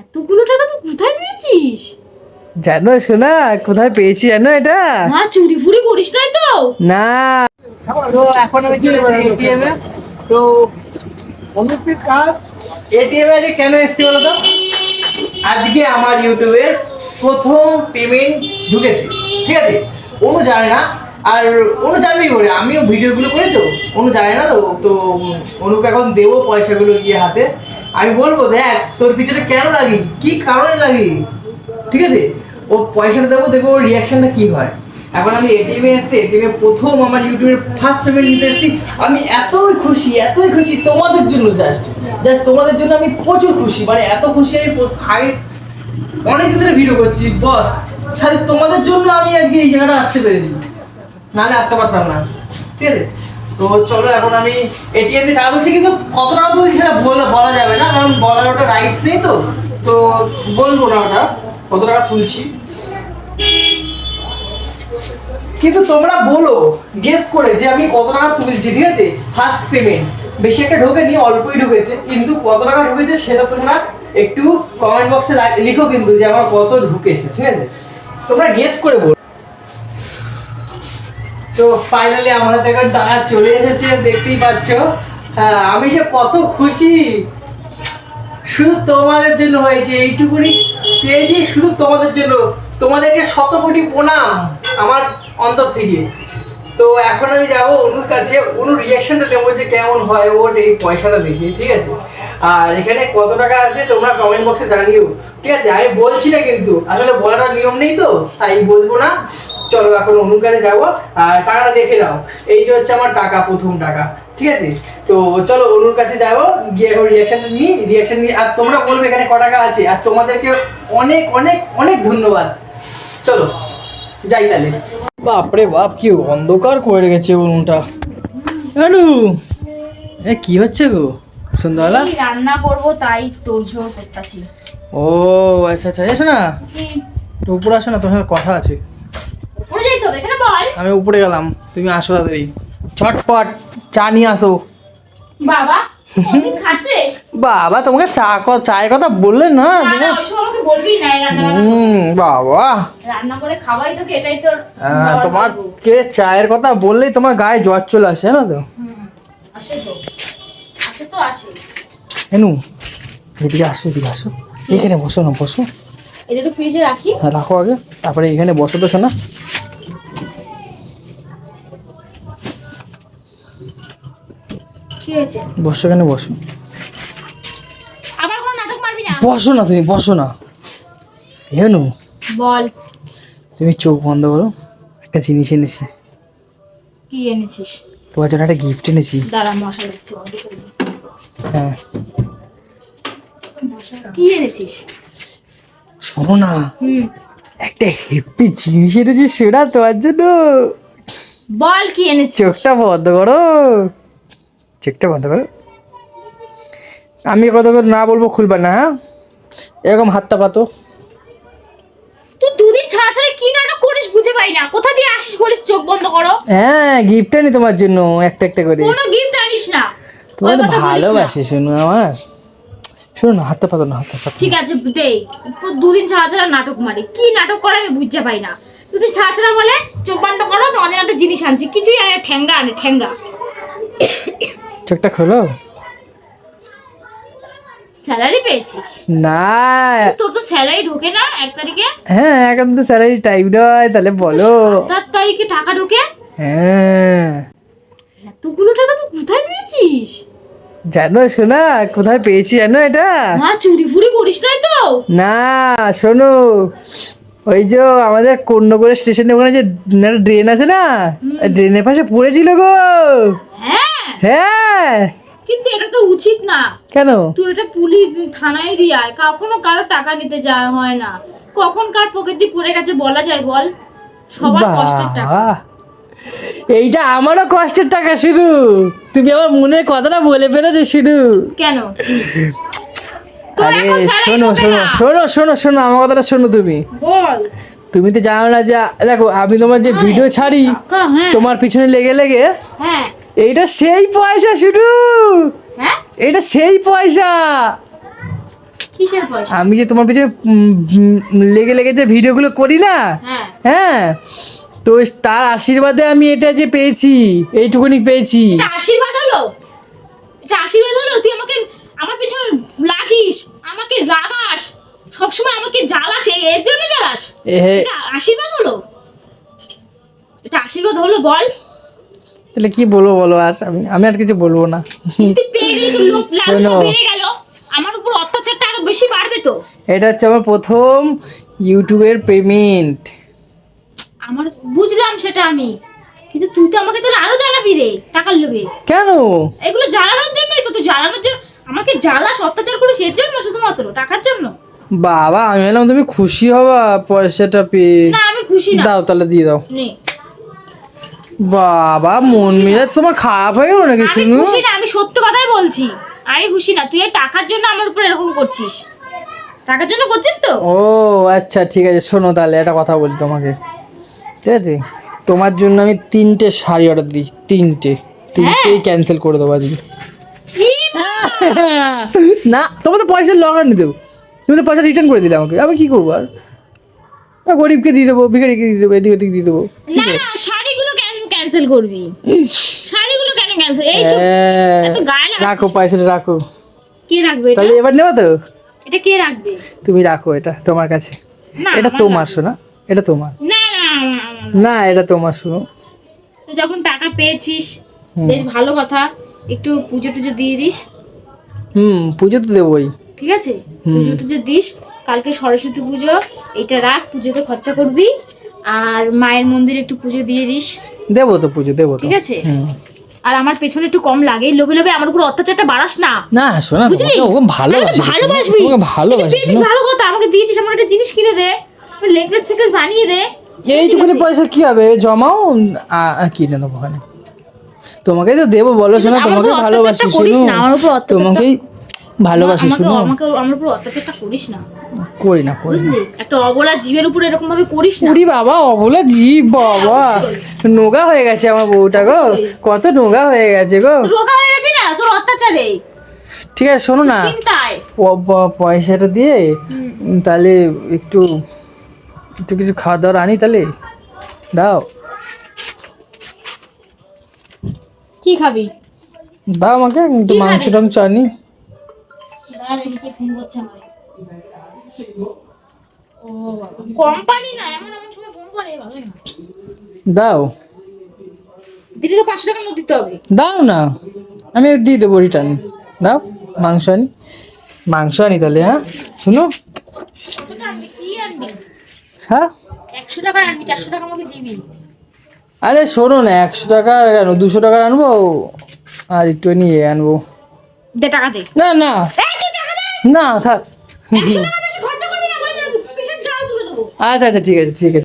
এতগুলো টাকা তুই কোথায় পেয়েছিস? জানো শোনা কোথায় পেয়েছি জানো এটা? মা চুরি ফুরি করিস নাই তো? না। তো এখন আমি চলে এসেছি এটিএম এ। তো এটিএম এ কেন এসেছি বলো তো আজকে আমার ইউটিউবের প্রথম পেমেন্ট ঢুকেছে। ঠিক আছে? অনু জানে না। আর অনু জানবেই করে আমিও ভিডিওগুলো করি তো। অনু জানে না তো তো অনুকে এখন দেবো পয়সাগুলো গিয়ে হাতে। আমি বলব, দেখ, তোর পিছনে কেন লাগি? কি কারণে লাগি? ঠিক আছে? ও পয়সাটা দেবো, দেখব ওর রিয়াকশনটা কি হয়। এখন আমি এটিএমে এসেছি এটিএমে প্রথম আমার ইউটিউবের ফার্স্ট পেমেন্ট নিতে এসেছি। আমি এতই খুশি এতই খুশি, তোমাদের জন্য জাস্ট জাস্ট তোমাদের জন্য আমি প্রচুর খুশি। মানে এত খুশি আমি আগে অনেকদিন ধরে ভিডিও করছি বস সাথে তোমাদের জন্য আমি আজকে এই জায়গাটা আসতে পেরেছি। নাহলে আসতে পারতাম না। ঠিক আছে? তো চলো এখন আমি এটিএম দিয়ে টাকা তুলছি, কিন্তু কত টাকা তুলছি সেটা বলা বলা যাবে না, কারণ বলার ওটা রাইটস নেই তো। তো বলব না ওটা, কত টাকা তুলছি? কিন্তু তোমরা বলো গেস করে যে আমি কত টাকা তুলছি, ঠিক আছে? ফার্স্ট পেমেন্ট বেশি একটা ঢোকেনি, অল্পই ঢুকেছে, কিন্তু কত টাকা ঢুকেছে সেটা তোমরা একটু কমেন্ট বক্সে লিখো কিন্তু যে আমার কত ঢুকেছে, ঠিক আছে? তোমরা গেস করে বলো। তো ফাইনালি আমার হাতে এখন টাকা চলে এসেছে, দেখতেই পাচ্ছ। হ্যাঁ আমি যে কত খুশি। শুধু তোমাদের জন্য হয়েছে এইটুকুনি। পেয়েছি শুধু তোমাদের জন্য। তোমাদেরকে শত কোটি প্রণাম আমার অন্তর থেকে। তো এখন আমি যাব অনুর কাছে। অনুর রিয়াকশনটা নেব যে কেমন হয় ওর এই পয়সাটা দেখে, ঠিক আছে? আর এখানে কত টাকা আছে তোমরা কমেন্ট বক্সে জানিও। ঠিক আছে, আমি বলছি না কিন্তু। আসলে বলাটা নিয়ম নেই তো, তাই বলব না। চলো এখন অনুর কাছে যাব। আর টাকাটা দেখে নাও। এই যে হচ্ছে আমার টাকা প্রথম টাকা। ঠিক আছে? তো চলো অনুর কাছে যাব গিয়ে এখন রিয়াকশনটা নিই। রিয়াকশন নিয়ে আর তোমরা বলবে এখানে ক টাকা আছে। আর তোমাদেরকে অনেক অনেক অনেক ধন্যবাদ। চলো যাই তাহলে। বাপরে বাপ কি অন্ধকার করে রেখেছে উনুনটা অনু এ কি হচ্ছে গো? সন্ধ্যাবেলা? রান্না করব তাই তোর ঝোর করতেছি। ও আচ্ছা আচ্ছা। এসো না। তো উপরে আসো না তোমার সাথে কথা আছে পড়ে যাই তো এখানে বল আমি উপরে গেলাম। তুমি আসো তাড়াতাড়ি। ছটপট চা নিয়ে আসো। বাবা বাবা তোমাকে চা চায়ের কথা বললে না হুম বাবা। তোমার। কে চায়ের কথা বললেই তোমার গায়ে জ্বর চলে আসে না তো? তো। তো হেনু এদিকে আসো এদিকে আসো। এখানে বসো না বসো। এটা একটু ফ্রিজে রাখি। হ্যাঁ, রাখো আগে। তারপরে এখানে বসো তো শোনা। কি হয়েছে? বসো এখানে বসো। আবার কোনো নাটক মারবি না? বসো না তুমি বসো না। হেনু বল। তুমি চোখ বন্ধ করো। একটা জিনিস এনেছি। কি এনেছিস? তোমার জন্য একটা গিফট এনেছি। দাঁড়া। হ্যাঁ। কি এনেছিস? শোনো না। একটা হেপি জিনিস এনেছি সেটা তোমার জন্য। বল কি এনেছি চোখটা বন্ধ করো। চোখটা বন্ধ করো আমি কত করে না বলব খুলবা না হ্যাঁ? এরকম হাতটা পাতো। তুই দুদিন ছাড়া ছাড়া কি নাটক করিস বুঝে পাই না। কোথা দিয়ে আসিস বলিস চোখ বন্ধ করো। হ্যাঁ গিফট আনি তোমার জন্য একটা একটা করে। কোনো গিফট আনিস না। তো। ভালোবাসি শোনো আমার। শোনো না হাতটা পাতো না হাতটা পাতো ঠিক আছে দে দুদিন ছাড়া ছাড়া নাটক মারি। কি নাটক করে আমি বুঝতে পাই না। দুদিন ছাড়া ছাড়া বলে চোখ বন্ধ করো তোমাদের একটা জিনিস আনছি। কিছুই আনে ঠেঙ্গা আনে ঠেঙ্গা চোখটা খোলো? স্যালারি পেয়েছিস? না। তোর তো স্যালারি ঢোকে না এক তারিখে? হ্যাঁ এখন তো স্যালারি টাইম নয় তাহলে বলো। তার তারিখে টাকা ঢোকে? হ্যাঁ। এতগুলো টাকা তুই কোথায় পেয়েছিস? জানো শোনা কোথায় পেয়েছি জানো এটা? মা চুরি ফুরি করিস নাই তো? না শোনো ওই যে আমাদের কন্যগড়ের স্টেশনের ওখানে যে ড্রেন আছে না? ড্রেনের পাশে পড়েছিল গো। হ্যাঁ। কিন্তু এটা তো উচিত না। কেন? তুই এটা পুলিশ থানায় দিয়ে আয়। কখনো কারও টাকা নিতে যাওয়া হয় না। কখন কার পকেট দিয়ে পড়ে গেছে বলা যায় বল? সবার কষ্টের টাকা। এইটা আমারও কষ্টের টাকা শুরু। তুমি আমার মনের কথাটা বলে ফেলেছো শুরু। কেন? আরে শোনো শোনো শোনো শোনো শোনো আমার কথাটা শোনো তুমি। তুমি তো জানো না যে দেখো আমি তোমার যে ভিডিও ছাড়ি হ্যাঁ। তোমার পিছনে লেগে লেগে হ্যাঁ। এইটা সেই পয়সা শুধু। হ্যাঁ? এটা সেই পয়সা। কিসের পয়সা? আমি যে তোমার পিছনে লেগে লেগে যে ভিডিওগুলো করি না? হ্যাঁ। হ্যাঁ? তো তার আশীর্বাদে আমি এটা যে পেয়েছি এইটুকুনি পেয়েছি। আশীর্বাদ হলো? এটা আশীর্বাদ হলো? তুই আমাকে আমার পিছনে লাগিস আমাকে রাগাস সবসময় আমাকে জ্বালাস এর জন্য জ্বালাস? এটা আশীর্বাদ হলো? এটা আশীর্বাদ হলো বল। তাহলে কি বলব বলো আর? আমি আমি আর কিছু বলব না। শোনো। আমার উপর অত্যাচারটা আরও বেশি বাড়বে তো। এটা হচ্ছে আমার প্রথম ইউটিউবের পেমেন্ট। আমার বুঝলাম সেটা আমি। কিন্তু তুই তো আমাকে তাহলে আরও জ্বালাবি রে টাকার লোভে কেন? এগুলো জ্বালানোর জন্যই তো তুই জ্বালানোর জন্য আমাকে জ্বালাস অত্যাচার করিস এর জন্য শুধুমাত্র টাকার জন্য। বাবা আমি ভাবলাম তুমি খুশি হবা পয়সাটা পেয়ে। না আমি খুশি না। দাও তাহলে দিয়ে দাও। নে। বাবা মন মেজাজ তোমার খারাপ হয়ে গেল নাকি আমি শুনু? খুশি না আমি সত্য কথাই বলছি। আমি খুশি না তুই এই টাকার জন্য আমার উপর এরকম করছিস। টাকার জন্য করছিস তো? ও আচ্ছা ঠিক আছে শোনো তাহলে একটা কথা বলি তোমাকে। ঠিক আছে? তোমার জন্য আমি তিনটে শাড়ি অর্ডার দিয়েছি তিনটে। তিনটেই ক্যান্সেল করে দেবো আজকে। না তোমার তো পয়সা লগার নি দেবো তুমি তো পয়সা রিটার্ন করে দিলে আমাকে আমি কি করব আর? গরিবকে দিয়ে দেবো ভিখারিকে দিয়ে দেবো এদিক ওদিক দিয়ে দেবো। না কেন ক্যান্সেল করবি? শাড়িগুলো কেন ক্যান্সেল এই সব হ্যাঁ, এত গায়ে লাগাচ্ছিস। রাখো পয়সাটা রাখো। কে রাখবে এটা? তাহলে এবার নেবা তো? এটা কে রাখবে? তুমি রাখো এটা তোমার কাছে। না এটা আমার তোমার শোনা। এটা তোমার। না না আমার- না এটা তোমার শোনো। তুই যখন টাকা পেয়েছিস হুম। বেশ ভালো কথা। একটু পুজো টুজো দিয়ে দিস। হুম পুজো তো দেবোই। ঠিক আছে? পুজো টুজো দিস। কালকে সরস্বতী পুজো এটা রাখ পুজোতে খরচা করবি। আর মায়ের মন্দিরে একটু পুজো দিয়ে দিস। দেবো তো পুজো দেবো তো। ঠিক আছে? আর আমার পেছনে একটু কম লাগে লোভে লোভে আমার উপর অত্যাচারটা বাড়াস না। না শোনা বুঝলি? ভালোবাসি আরে ভালোবাসবি। তোমাকে ভালোবাসি এটা পেয়েছিস ভালো কথা আমাকে দিয়েছিস আমাকে একটা জিনিস কিনে দে। লেকলেস ফেকলেস বানিয়ে দে। এইটুকুনি পয়সা কি হবে? জমাও কিনে নেব ওখানে। তোমাকে তো দেবো বলো শোনা আমার তোমাকে ভালোবাসি শুনো আমার তোমাকেই ভালোবাসি শুনো আমাকে আমার উপর অত্যাচারটা করিস না। করি না করি বুঝলি? একটা অবলা জীবের উপর এরকম ভাবে করিস না। উড়ি বাবা অবলা জীব বাবা। নোগা হয়ে গেছে আমার বউটা গো। কত নোগা হয়ে গেছে গো। রোগা হয়ে গেছে না? তোর অত্যাচারে। ঠিক আছে শোনো না। চিন্তায়। পয়সাটা দিয়ে তাহলে একটু একটু কিছু খাওয়া দাওয়ার আনি তাহলে। দাও। কি খাবি? দাও আমাকে মাংস? টাংস আনি। দাঁড়া দেখি কে ফোন করছে আমার। কোম্পানি না এমন এমন সময় ফোন করে ভালো না দাও। দিদি তো পাঁচশো টাকার মধ্যে দিতে হবে। দাও না আমি দিয়ে দেবো রিটার্ন দাও মাংস আনি। মাংস আনি তাহলে হ্যাঁ? শুনো। হ্যাঁ? একশো টাকার আনবি চারশো টাকার মধ্যে দিবি। আরে শোনো না একশো টাকা কেন? দুশো টাকার আনব আর একটু নিয়ে আনব। দে টাকা দে। না না। টাকা না থাক। আচ্ছা আচ্ছা ঠিক আছে ঠিক আছে।